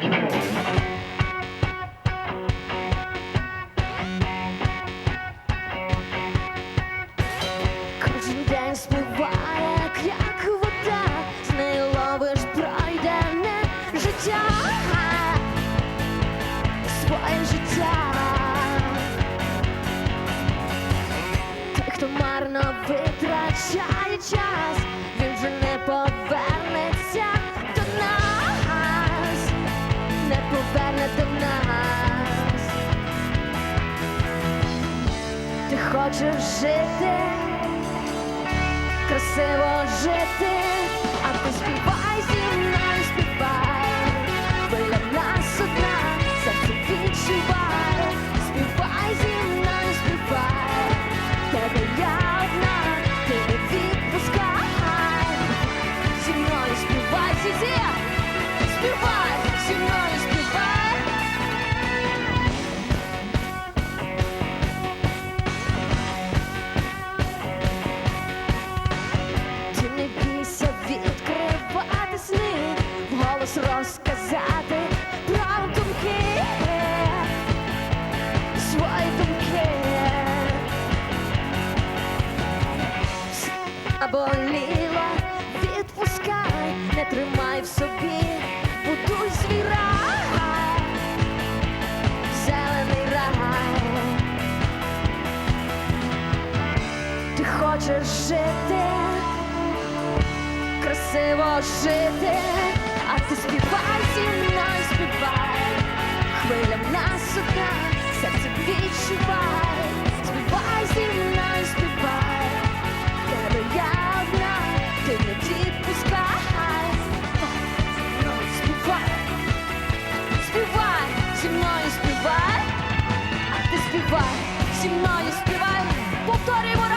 Кожен день спливає, як вода, з нею ловиш пройдене життя, своє життя. Хто марно витрачає час, хочеш жити, Розказати про думки, свої думки. Боліло, відпускай, не тримай в собі, будуй свій рай, зелений рай. Ти хочеш жити, красиво жити, а ти співай зі мною, співай, хвиля в нас одна, серце відчувай, співай зі мною, співай, тебе я одна, ти не відпускай, співай, співай, зі мною співай. А ти співай, зі мною співай, повторюємо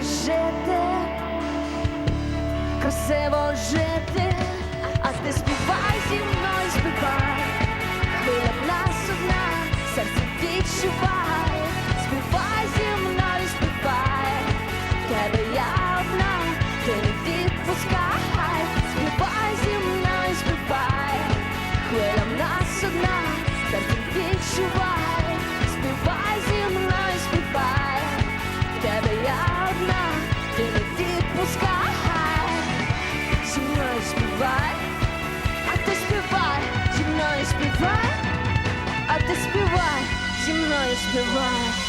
кажете, красиво жете, аз не співаю. мною співай, а ти співай, зі мною співай.